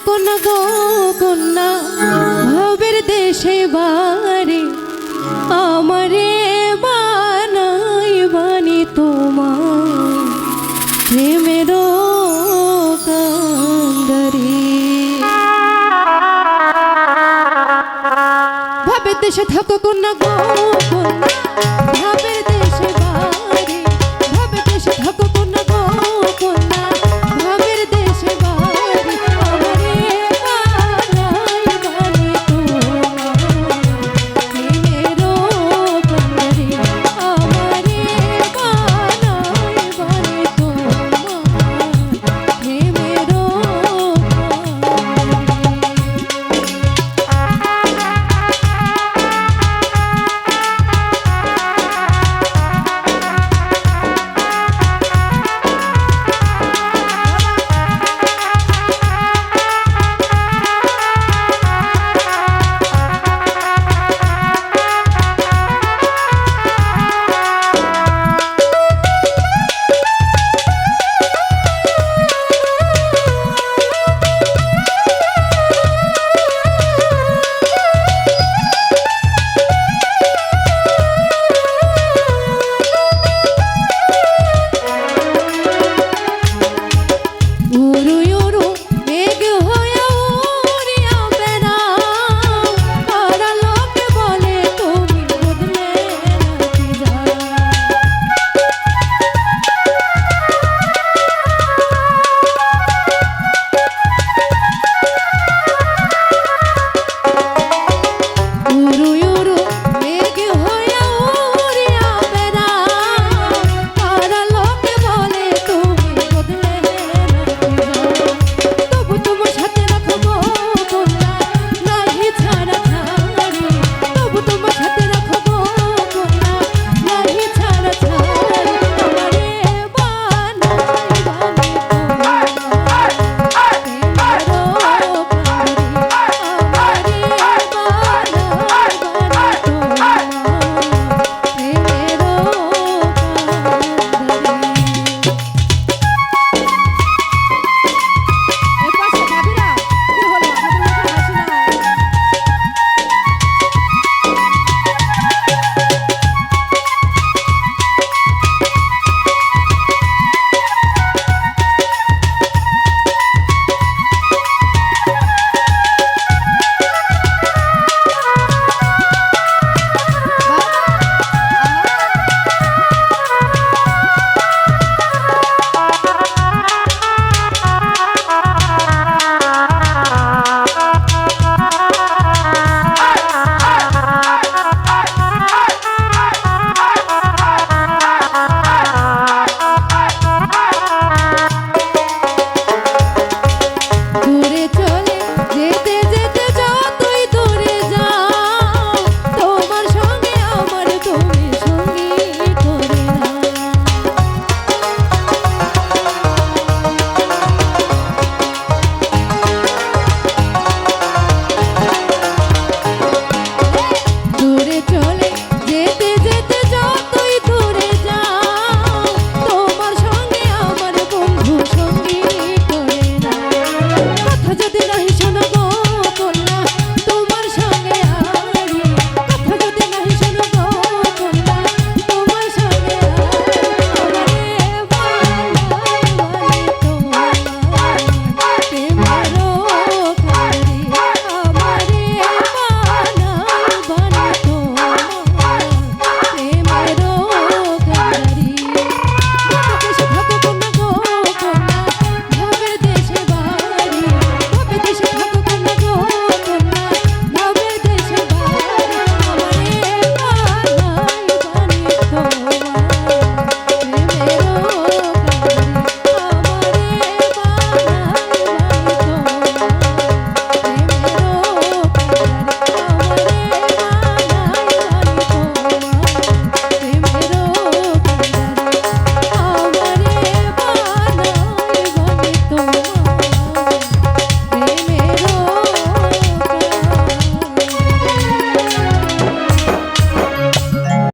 কন্যা গো কন্যা ভবের দেশে বারে আমারে বানাই বানি তোমার প্রেমের কান্দারি ভবের দেশে থাকো কন্যা গো কন্যা ভবের দেশে বারে ভবের দেশে থাকো